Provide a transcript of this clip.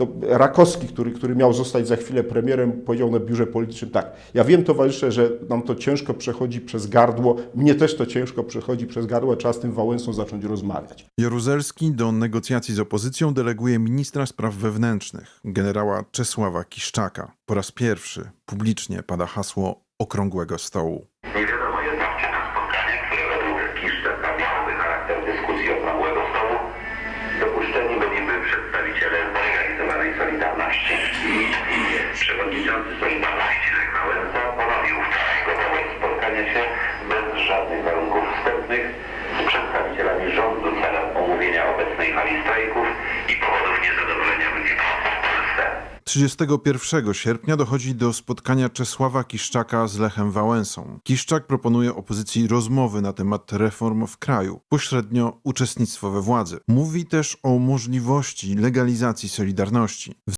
to Rakowski, który, który miał zostać za chwilę premierem, powiedział na biurze politycznym tak, ja wiem towarzysze, że nam to ciężko przechodzi przez gardło, mnie też to ciężko przechodzi przez gardło, trzeba z tym Wałęsą zacząć rozmawiać. Jaruzelski do negocjacji z opozycją deleguje ministra spraw wewnętrznych, generała Czesława Kiszczaka. Po raz pierwszy publicznie pada hasło okrągłego stołu. Nie wiadomo Solidarności. Przewodniczący Solidarności Lech Wałęsa ponowił wczoraj gotowość spotkania się bez żadnych warunków wstępnych z przedstawicielami rządu celem omówienia obecnej fali strajków i powodów niezadowolenia ludzi w Polsce. 31 sierpnia dochodzi do spotkania Czesława Kiszczaka z Lechem Wałęsą. Kiszczak proponuje opozycji rozmowy na temat reform w kraju, pośrednio uczestnictwo we władzy. Mówi też o możliwości legalizacji Solidarności.